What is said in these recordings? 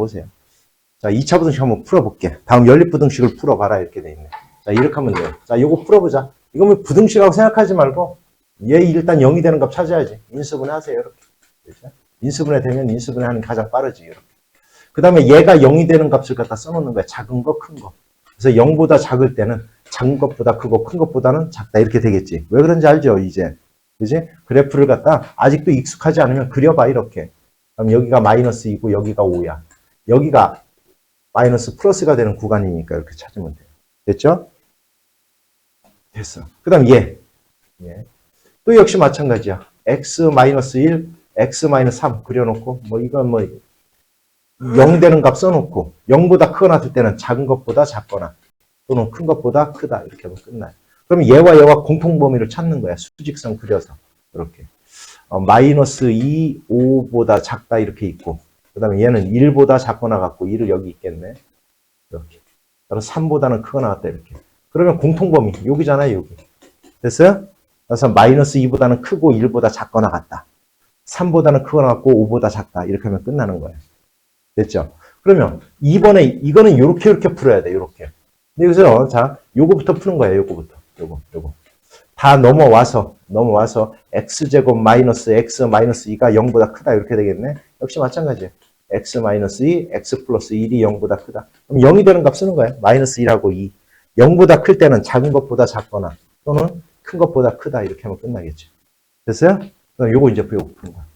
보세요. 자, 2차 부등식 한번 풀어볼게. 다음 연립부등식을 풀어봐라. 이렇게 돼 있네. 자, 이렇게 하면 돼요. 자, 이거 풀어보자. 이거 뭐 부등식이라고 생각하지 말고, 얘 일단 0이 되는 값 찾아야지. 인수분해 하세요. 이렇게. 그죠? 인수분해 되면 인수분해 하는 게 가장 빠르지. 이렇게. 그 다음에 얘가 0이 되는 값을 갖다 써놓는 거야. 작은 거, 큰 거. 그래서 0보다 작을 때는 작은 것보다 크고 큰 것보다는 작다. 이렇게 되겠지. 왜 그런지 알죠? 이제. 그지? 그래프를 갖다 아직도 익숙하지 않으면 그려봐. 이렇게. 그럼 여기가 마이너스 2고 여기가 5야. 여기가 마이너스 플러스가 되는 구간이니까 이렇게 찾으면 돼요. 됐죠? 됐어. 그 다음 얘. 얘. 또 역시 마찬가지야. x 마이너스 1, x 마이너스 3 그려놓고 뭐 이건 뭐 0 되는 값 써놓고 0보다 크거나 될 때는 작은 것보다 작거나 또는 큰 것보다 크다 이렇게 하면 끝나요. 그럼 얘와 얘와 공통 범위를 찾는 거야. 수직선 그려서 이렇게 어, 마이너스 2, 5보다 작다 이렇게 있고 그 다음에 얘는 1보다 작거나 같고 1을 여기 있겠네. 이렇게. 따라서 3보다는 크거나 같다 이렇게. 그러면 공통 범위 여기잖아요 여기. 됐어요? 그래서 마이너스 2보다는 크고 1보다 작거나 같다. 3보다는 크거나 같고 5보다 작다. 이렇게 하면 끝나는 거예요. 됐죠? 그러면 2번에 이거는 이렇게 이렇게 풀어야 돼. 이렇게. 근데 여기서 자, 요거부터 푸는 거예요. 요거부터. 요거, 요거. 다 넘어와서 넘어와서 x제곱 마이너스 x 마이너스 2가 0보다 크다. 이렇게 되겠네. 역시 마찬가지예요. X 마이너스 2, x 플러스 1이 0보다 크다. 그럼 0이 되는 값 쓰는 거예요. 마이너스 1하고 2. 0보다 클 때는 작은 것보다 작거나 또는 큰 것보다 크다. 이렇게 하면 끝나겠죠. 됐어요? 그럼 요거 이제 푸는 거야.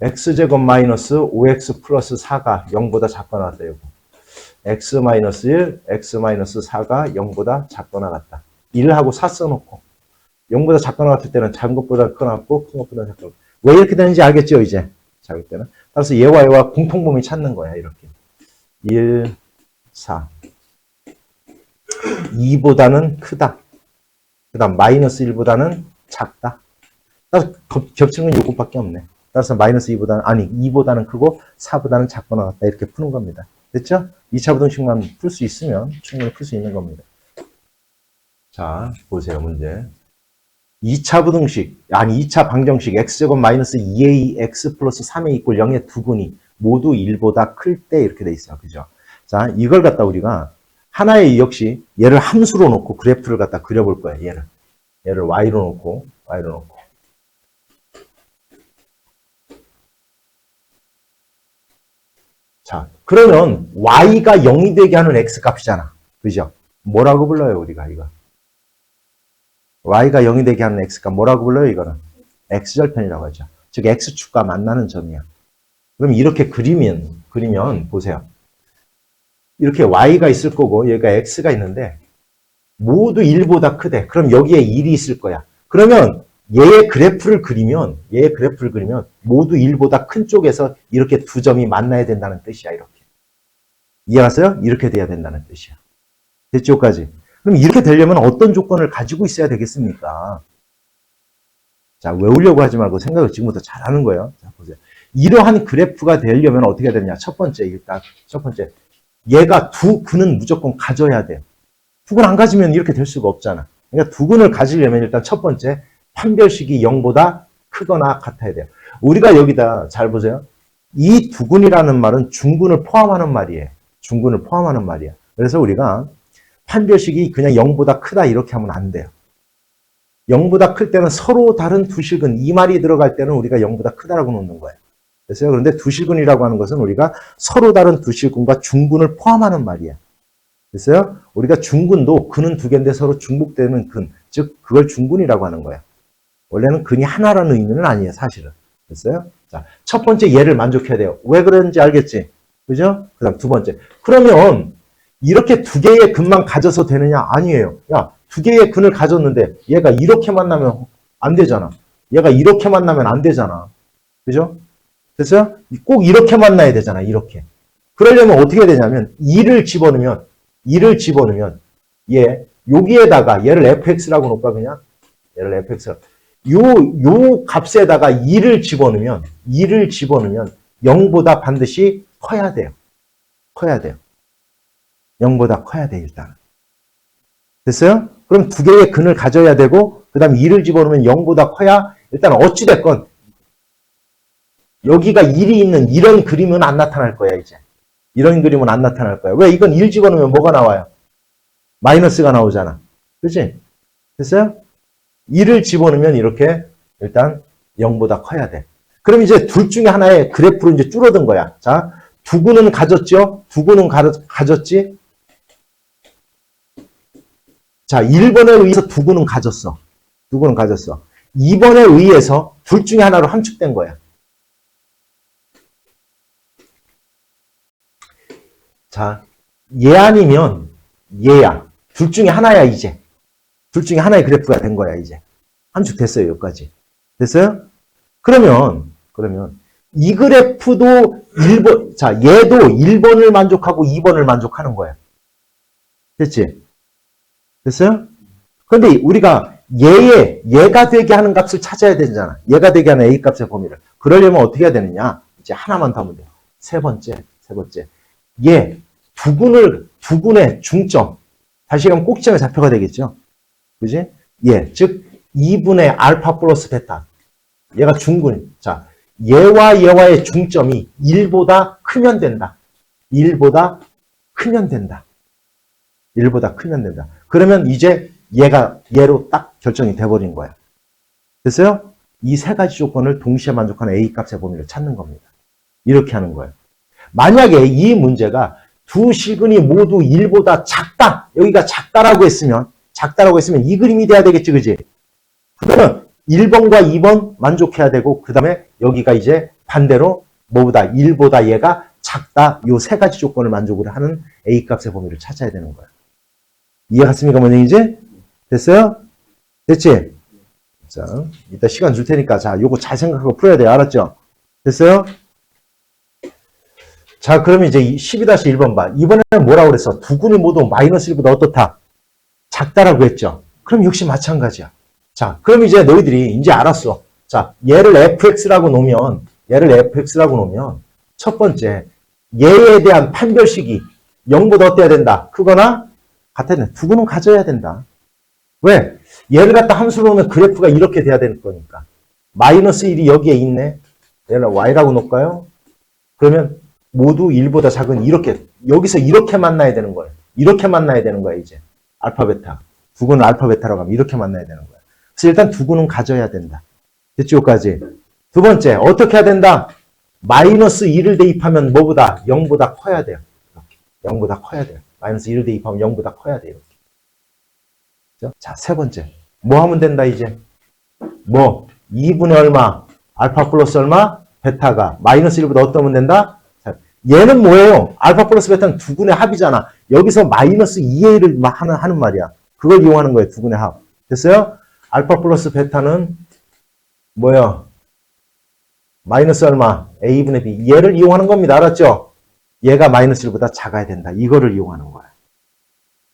x제곱 마이너스 5x 플러스 4가 0보다 작거나 같다. 요거. x 마이너스 1, x 마이너스 4가 0보다 작거나 같다. 1하고 4 써놓고 0보다 작거나 같을 때는 작은 것보다 크거나 같고 큰 것보다 작거나 왜 이렇게 되는지 알겠죠 이제 작을 때는. 따라서 얘와 얘와 공통범위 찾는 거야 이렇게. 1, 4 2보다는 크다. 그 다음 마이너스 1보다는 작다. 따라서 겹- 겹치는 건 요것밖에 없네. 따라서 마이너스 2보다는 아니 2보다는 크고 4보다는 작거나 같다. 이렇게 푸는 겁니다. 됐죠? 2차 부등식만 풀 수 있으면 충분히 풀 수 있는 겁니다. 자 보세요 문제 2차 부등식, 아니 2차 방정식 x제곱 마이너스 2ax 플러스 3a 이꼴 0의 두 근이 모두 1보다 클 때 이렇게 돼 있어요. 그죠? 자, 이걸 갖다 우리가 하나의 역시 얘를 함수로 놓고 그래프를 갖다 그려볼 거예요. 얘를. 얘를 y로 놓고, y로 놓고. 자, 그러면 y가 0이 되게 하는 x 값이잖아. 그죠? 뭐라고 불러요, 우리가 이거? Y가 0이 되게 하는 x가 뭐라고 불러요, 이거는? x절편이라고 하죠. 즉, x축과 만나는 점이야. 그럼 이렇게 그리면, 그리면, 보세요. 이렇게 y가 있을 거고, 얘가 x가 있는데, 모두 1보다 크대. 그럼 여기에 1이 있을 거야. 그러면 얘의 그래프를 그리면, 얘의 그래프를 그리면, 모두 1보다 큰 쪽에서 이렇게 두 점이 만나야 된다는 뜻이야, 이렇게. 이해갔어요? 이렇게 돼야 된다는 뜻이야. 됐죠, 여기까지? 그럼 이렇게 되려면 어떤 조건을 가지고 있어야 되겠습니까? 자, 외우려고 하지 말고 생각을 지금부터 잘 하는 거예요. 자, 보세요. 이러한 그래프가 되려면 어떻게 해야 되냐? 첫 번째, 일단, 첫 번째. 얘가 두 근은 무조건 가져야 돼요. 두 근 안 가지면 이렇게 될 수가 없잖아. 그러니까 두 근을 가지려면 일단 첫 번째, 판별식이 0보다 크거나 같아야 돼요. 우리가 여기다, 잘 보세요. 이 두 근이라는 말은 중근을 포함하는 말이에요. 중근을 포함하는 말이야. 그래서 우리가 판별식이 그냥 0보다 크다 이렇게 하면 안 돼요. 0보다 클 때는 서로 다른 두 실근, 이 말이 들어갈 때는 우리가 0보다 크다라고 놓는 거예요. 됐어요? 그런데 두 실근이라고 하는 것은 우리가 서로 다른 두 실근과 중근을 포함하는 말이야. 됐어요? 우리가 중근도 근은 두 개인데 서로 중복되는 근, 즉 그걸 중근이라고 하는 거야. 원래는 근이 하나라는 의미는 아니에요, 사실은. 됐어요? 자, 첫 번째 얘를 만족해야 돼요. 왜 그런지 알겠지? 그죠? 그 다음 두 번째. 그러면 이렇게 두 개의 근만 가져서 되느냐? 아니에요. 야, 두 개의 근을 가졌는데 얘가 이렇게 만나면 안 되잖아. 얘가 이렇게 만나면 안 되잖아. 그죠? 됐어요? 꼭 이렇게 만나야 되잖아. 이렇게. 그러려면 어떻게 되냐면 2를 집어넣으면 2를 집어넣으면 얘 여기에다가 얘를 fx라고 놓을까 그냥? 얘를 fx 요, 요 값에다가 2를 집어넣으면 2를 집어넣으면 0보다 반드시 커야 돼요. 커야 돼요. 0보다 커야 돼, 일단. 됐어요? 그럼 두 개의 근을 가져야 되고, 그 다음 2를 집어넣으면 0보다 커야, 일단 어찌됐건, 여기가 1이 있는 이런 그림은 안 나타날 거야, 이제. 이런 그림은 안 나타날 거야. 왜? 이건 1 집어넣으면 뭐가 나와요? 마이너스가 나오잖아. 그치? 됐어요? 1을 집어넣으면 이렇게 일단 0보다 커야 돼. 그럼 이제 둘 중에 하나의 그래프로 이제 줄어든 거야. 자, 두 구는 가졌죠? 두 구는 가, 가졌지? 자, 1번에 의해서 두구는 가졌어. 두구는 가졌어. 2번에 의해서 둘 중에 하나로 함축된 거야. 자, 얘 아니면 얘야. 둘 중에 하나야, 이제. 둘 중에 하나의 그래프가 된 거야, 이제. 함축됐어요, 여기까지. 됐어요? 그러면, 그러면, 이 그래프도 1번, 자, 얘도 1번을 만족하고 2번을 만족하는 거야. 됐지? 됐어요? 근데 우리가 얘의, 얘가 되게 하는 값을 찾아야 되잖아. 얘가 되게 하는 A 값의 범위를. 그러려면 어떻게 해야 되느냐? 이제 하나만 더 하면 돼요. 세 번째, 세 번째. 얘, 두근을, 두근의 중점. 다시 가면 꼭지점의 좌표가 되겠죠? 그지? 예, 즉 2분의 알파 플러스 베타. 얘가 중근. 자, 얘와 얘와의 중점이 1보다 크면 된다. 1보다 크면 된다. 1보다 크면 된다. 그러면 이제 얘가 얘로 딱 결정이 돼버린 거야. 됐어요? 이 세 가지 조건을 동시에 만족하는 A 값의 범위를 찾는 겁니다. 이렇게 하는 거예요. 만약에 이 문제가 두 실근이 모두 1보다 작다. 여기가 작다라고 했으면 작다라고 했으면 이 그림이 돼야 되겠지, 그지? 그러면 1번과 2번 만족해야 되고 그 다음에 여기가 이제 반대로 뭐보다 1보다 얘가 작다. 요 세 가지 조건을 만족을 하는 A 값의 범위를 찾아야 되는 거야. 이해 갔습니까, 원영이지? 됐어요? 됐지? 자, 이따 시간 줄 테니까 자, 요거 잘 생각하고 풀어야 돼요. 알았죠? 됐어요? 자, 그러면 이제 12-1번 봐. 이번에는 뭐라고 그랬어? 두 군이 모두 마이너스 1보다 어떻다? 작다라고 했죠? 그럼 역시 마찬가지야. 자, 그럼 이제 너희들이 이제 알았어. 자, 얘를 fx라고 놓으면, 얘를 fx라고 놓으면, 첫 번째, 얘에 대한 판별식이 0보다 어때야 된다? 크거나 같아야 된다. 두 군은 가져야 된다. 왜? 얘를 갖다 함수로 놓으면 그래프가 이렇게 돼야 되는 거니까. 마이너스 1이 여기에 있네. 얘를 y라고 놓을까요? 그러면 모두 1보다 작은 이렇게, 여기서 이렇게 만나야 되는 거예요. 이렇게 만나야 되는 거야, 이제. 알파, 베타. 두 군은 알파, 베타라고 하면 이렇게 만나야 되는 거야. 그래서 일단 두 군은 가져야 된다. 됐죠, 여기까지. 두 번째, 어떻게 해야 된다? 마이너스 2를 대입하면 뭐보다? 0보다 커야 돼요. 이렇게. 0보다 커야 돼요. 마이너스 1을 대입하면 0보다 커야 돼요. 그죠? 자, 세 번째. 뭐 하면 된다, 이제? 뭐? 2분의 얼마? 알파 플러스 얼마? 베타가 마이너스 1보다 어떠면 된다? 자, 얘는 뭐예요? 알파 플러스 베타는 두 군의 합이잖아. 여기서 마이너스 2의 1을 하는, 하는 말이야. 그걸 이용하는 거예요. 두 군의 합. 됐어요? 알파 플러스 베타는 뭐야? 마이너스 얼마? a분의 b. 얘를 이용하는 겁니다. 알았죠? 얘가 마이너스 1보다 작아야 된다. 이거를 이용하는 거야.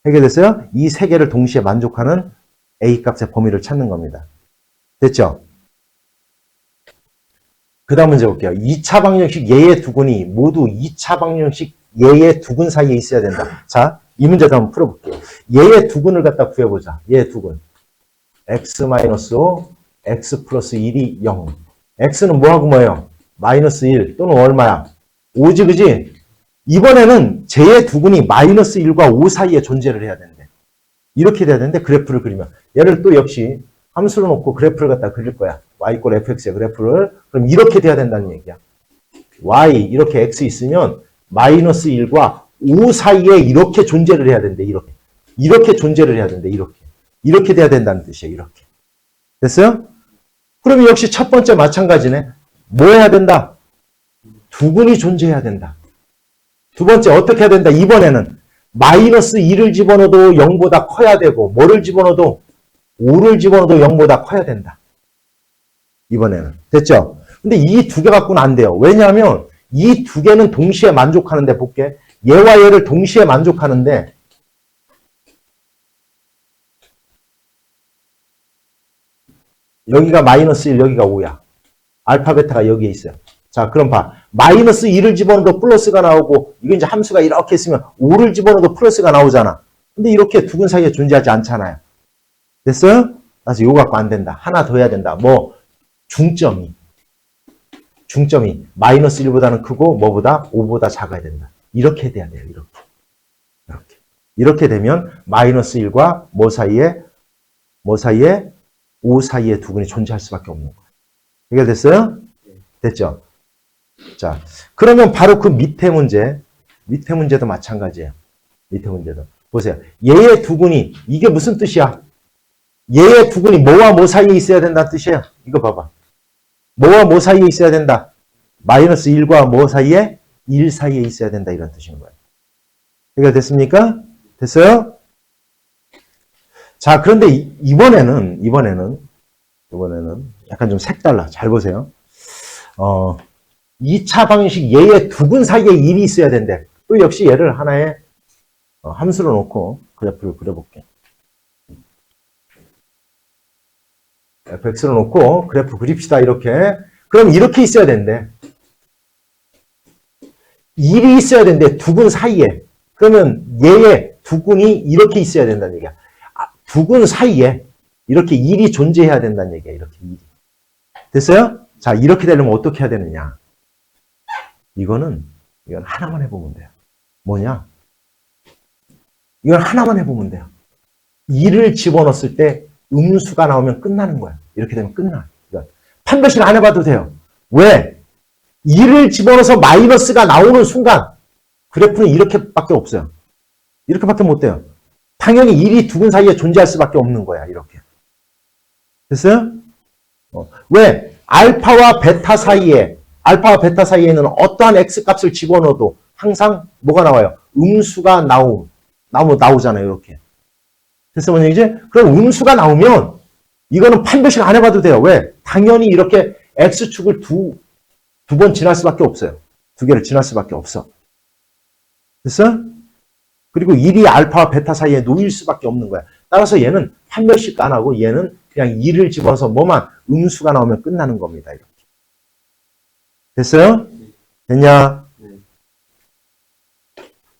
해결됐어요? 이 세 개를 동시에 만족하는 a 값의 범위를 찾는 겁니다. 됐죠? 그 다음 문제 볼게요. 2차 방정식 얘의 두근이 모두 2차 방정식 얘의 두근 사이에 있어야 된다. 자, 이 문제도 한번 풀어볼게요. 얘의 두근을 갖다 구해보자. 얘의 두근. x-5, x 플러스 1이 0. x는 뭐하고 뭐예요? 마이너스 1 또는 얼마야? 5지, 그지? 이번에는 쟤의 두근이 마이너스 1과 5 사이에 존재를 해야 된대. 이렇게 돼야 되는데 그래프를 그리면. 얘를 또 역시 함수로 놓고 그래프를 갖다 그릴 거야. y 꼴 fx의 그래프를. 그럼 이렇게 돼야 된다는 얘기야. y 이렇게 x 있으면 마이너스 1과 5 사이에 이렇게 존재를 해야 된대. 이렇게. 이렇게 존재를 해야 된대. 이렇게. 이렇게 돼야 된다는 뜻이에요. 이렇게. 됐어요? 그러면 역시 첫 번째 마찬가지네. 뭐 해야 된다? 두근이 존재해야 된다. 두 번째 어떻게 해야 된다? 이번에는 마이너스 2를 집어넣어도 0보다 커야 되고 뭐를 집어넣어도 5를 집어넣어도 0보다 커야 된다. 이번에는. 됐죠? 근데 이 두 개 갖고는 안 돼요. 왜냐하면 이 두 개는 동시에 만족하는데 볼게. 얘와 얘를 동시에 만족하는데 여기가 마이너스 1, 여기가 5야. 알파, 베타가 여기에 있어요. 자, 그럼 봐. 마이너스 2를 집어넣어도 플러스가 나오고, 이거 이제 함수가 이렇게 있으면 5를 집어넣어도 플러스가 나오잖아. 근데 이렇게 두근 사이에 존재하지 않잖아요. 됐어요? 그래서 이거 갖고 안 된다. 하나 더 해야 된다. 뭐, 중점이. 중점이 마이너스 1보다는 크고 뭐보다 5보다 작아야 된다. 이렇게 돼야 돼요. 이렇게. 이렇게. 이렇게 되면 마이너스 1과 뭐 사이에 뭐 사이에 5 사이에 두근이 존재할 수밖에 없는 거예요. 해결됐어요? 됐죠? 자, 그러면 바로 그 밑에 문제, 밑에 문제도 마찬가지예요. 밑에 문제도. 보세요. 얘의 두근이 이게 무슨 뜻이야? 얘의 두근이 뭐와 뭐 사이에 있어야 된다는 뜻이에요. 이거 봐봐. 뭐와 뭐 사이에 있어야 된다? 마이너스 1과 뭐 사이에? 1 사이에 있어야 된다 이런 뜻인 거예요. 해결됐습니까? 됐어요? 자, 그런데 이- 이번에는, 이번에는, 이번에는 약간 좀 색달라. 잘 보세요. 어, 2차 방식 얘의 두근 사이에 1이 있어야 된대. 또 역시 얘를 하나의 어, 함수로 놓고 그래프를 그려볼게. fx로 놓고 그래프 그립시다. 이렇게. 그럼 이렇게 있어야 된대. 1이 있어야 된대. 두근 사이에. 그러면 얘의 두근이 이렇게 있어야 된다는 얘기야. 아, 두근 사이에 이렇게 1이 존재해야 된다는 얘기야. 이렇게 1이. 됐어요? 자, 이렇게 되려면 어떻게 해야 되느냐? 이거는, 이건 하나만 해보면 돼요. 뭐냐? 이건 하나만 해보면 돼요. 2를 집어넣었을 때 음수가 나오면 끝나는 거야. 이렇게 되면 끝나. 이건 판별식 안 해봐도 돼요. 왜? 2를 집어넣어서 마이너스가 나오는 순간 그래프는 이렇게밖에 없어요. 이렇게밖에 못 돼요. 당연히 1이 두근 사이에 존재할 수밖에 없는 거야. 이렇게. 됐어요? 어, 왜? 알파와 베타 사이에, 알파와 베타 사이에는 어떠한 x 값을 집어넣어도 항상 뭐가 나와요? 음수가 나오, 나오, 나오잖아요. 이렇게. 됐어, 뭔 얘기지? 그럼 음수가 나오면 이거는 판별식 안 해봐도 돼요. 왜? 당연히 이렇게 x축을 두, 두 번 지날 수밖에 없어요. 두 개를 지날 수밖에 없어. 됐어? 그리고 1이 알파와 베타 사이에 놓일 수밖에 없는 거야. 따라서 얘는 판별식 안 하고 얘는 그냥 2를 집어서 뭐만 음수가 나오면 끝나는 겁니다. 이렇게. 됐어요? 됐냐?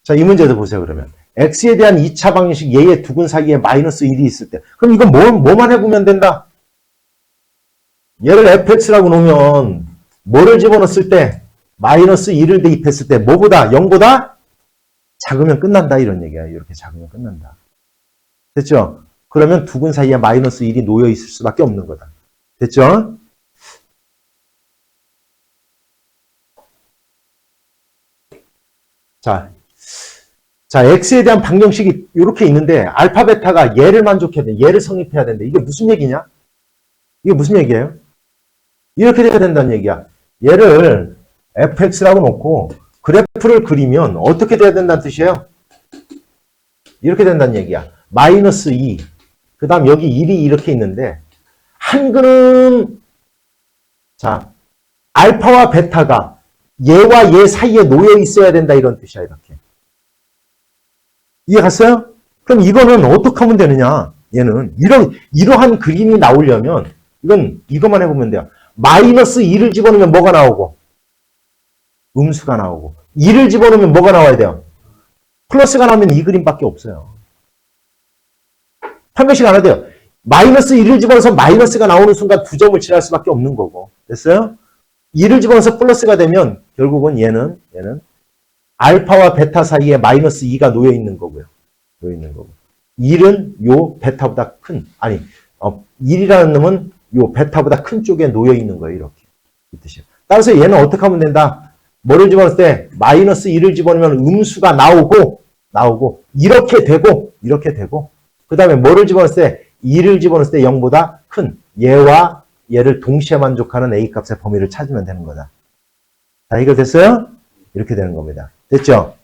자, 이 문제도 보세요, 그러면. x에 대한 2차 방식 얘의 두근 사이에 마이너스 1이 있을 때. 그럼 이건 뭐, 뭐만 해보면 된다? 얘를 fx라고 놓으면 뭐를 집어넣었을 때 마이너스 1을 대입했을 때 뭐보다 0보다 작으면 끝난다 이런 얘기야. 이렇게 작으면 끝난다. 됐죠? 그러면 두근 사이에 마이너스 1이 놓여 있을 수밖에 없는 거다. 됐죠? 자, 자, x에 대한 방정식이 이렇게 있는데 알파 베타가 얘를 만족해야 돼. 얘를 성립해야 된대. 이게 무슨 얘기냐? 이게 무슨 얘기예요? 이렇게 돼야 된다는 얘기야. 얘를 fx라고 놓고 그래프를 그리면 어떻게 돼야 된다는 뜻이에요? 이렇게 된다는 얘기야. 마이너스 2. 그 다음 여기 1이 이렇게 있는데 한글은 자 알파와 베타가 얘와 얘 사이에 놓여 있어야 된다 이런 뜻이야 이렇게. 이해 갔어요? 그럼 이거는 어떻게 하면 되느냐? 얘는 이런 이러한 그림이 나오려면 이건 이것만 해보면 돼요. 마이너스 2를 집어넣으면 뭐가 나오고 음수가 나오고 2를 집어넣으면 뭐가 나와야 돼요? 플러스가 나오면 이 그림밖에 없어요. 판별식 안 해도 돼요. 마이너스 1을 집어넣어서 마이너스가 나오는 순간 두 점을 칠할 수밖에 없는 거고. 됐어요? 2를 집어넣어서 플러스가 되면 결국은 얘는 얘는 알파와 베타 사이에 마이너스 2가 놓여 있는 거고요. 놓여 있는 거고. 1은 요 베타보다 큰 아니 어, 1이라는 놈은 요 베타보다 큰 쪽에 놓여 있는 거예요. 이렇게. 이 뜻이에요. 따라서 얘는 어떻게 하면 된다? 뭐를 집어넣을 때 마이너스 1을 집어넣으면 음수가 나오고 나오고 이렇게 되고 이렇게 되고 그 다음에 뭐를 집어넣을 때 2를 집어넣을 때 0보다 큰 얘와 얘를 동시에 만족하는 A 값의 범위를 찾으면 되는 거다. 자, 이거 됐어요? 이렇게 되는 겁니다. 됐죠?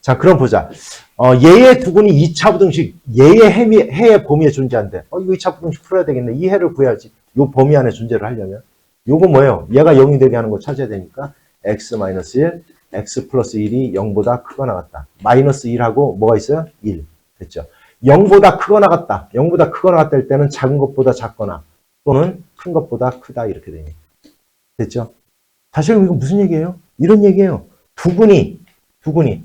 자, 그럼 보자. 어, 얘의 두근이 2차 부등식, 얘의 해미, 해의 범위에 존재한대. 어, 이거 2차 부등식 풀어야 되겠네. 이 해를 구해야지. 요 범위 안에 존재를 하려면. 요거 뭐예요? 얘가 0이 되게 하는 거 찾아야 되니까 x-1, x 플러스 1이 0보다 크거나 같다. 마이너스 1하고 뭐가 있어요? 1. 됐죠? 0보다 크거나 같다. 0보다 크거나 할 때는 작은 것보다 작거나 또는 큰 것보다 크다 이렇게 되니. 됐죠? 다시 이거 무슨 얘기예요? 이런 얘기예요. 두근이 두근이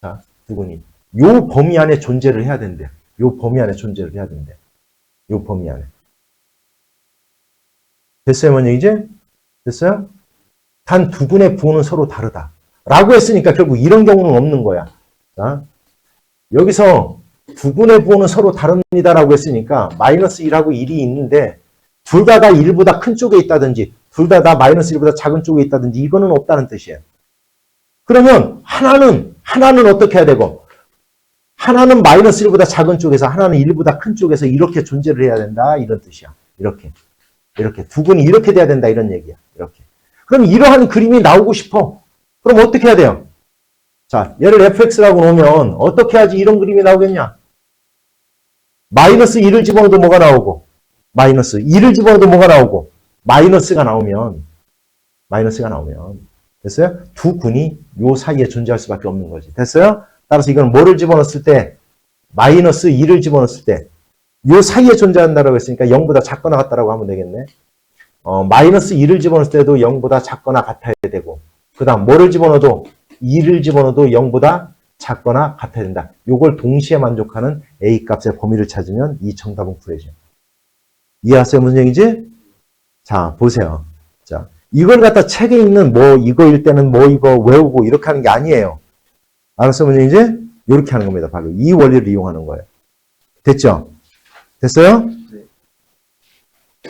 자 두근이 요 범위 안에 존재를 해야 된대. 요 범위 안에 존재를 해야 된대. 요 범위 안에. 됐어요, 뭐냐, 이제? 됐어요? 단두 군의 부호는 서로 다르다. 라고 했으니까 결국 이런 경우는 없는 거야. 자, 여기서 두 군의 부호는 서로 다릅니다라고 했으니까 마이너스 1하고 1이 있는데 둘다다 1보다 큰 쪽에 있다든지 둘다다 마이너스 1보다 작은 쪽에 있다든지 이거는 없다는 뜻이에요. 그러면 하나는 하나는 어떻게 해야 되고 하나는 마이너스 1보다 작은 쪽에서 하나는 1보다 큰 쪽에서 이렇게 존재를 해야 된다 이런 뜻이야. 이렇게 이렇게 두 군이 이렇게 돼야 된다 이런 얘기야. 이렇게. 그럼 이러한 그림이 나오고 싶어. 그럼 어떻게 해야 돼요? 자, 얘를 fx라고 놓으면 어떻게 하지 이런 그림이 나오겠냐? 마이너스 1을 집어넣어도 뭐가 나오고 마이너스 2를 집어넣어도 뭐가 나오고 마이너스가 나오면 마이너스가 나오면 됐어요? 두 군이 요 사이에 존재할 수밖에 없는 거지. 됐어요? 따라서 이건 뭐를 집어넣었을 때 마이너스 2를 집어넣었을 때 요 사이에 존재한다라고 했으니까 0보다 작거나 같다라고 하면 되겠네. 어, 마이너스 2를 집어넣을 때도 0보다 작거나 같아야 되고 그 다음 뭐를 집어넣어도 2를 집어넣어도 0보다 작거나 같아야 된다. 요걸 동시에 만족하는 A 값의 범위를 찾으면 이 정답은 구해져. 이해하세요? 무슨 얘기지? 자, 보세요. 자, 이걸 갖다 책에 있는 뭐 이거일 때는 뭐 이거 외우고 이렇게 하는 게 아니에요. 알았어요? 무슨 얘기지? 이렇게 하는 겁니다. 바로 이 원리를 이용하는 거예요. 됐죠? 됐어요?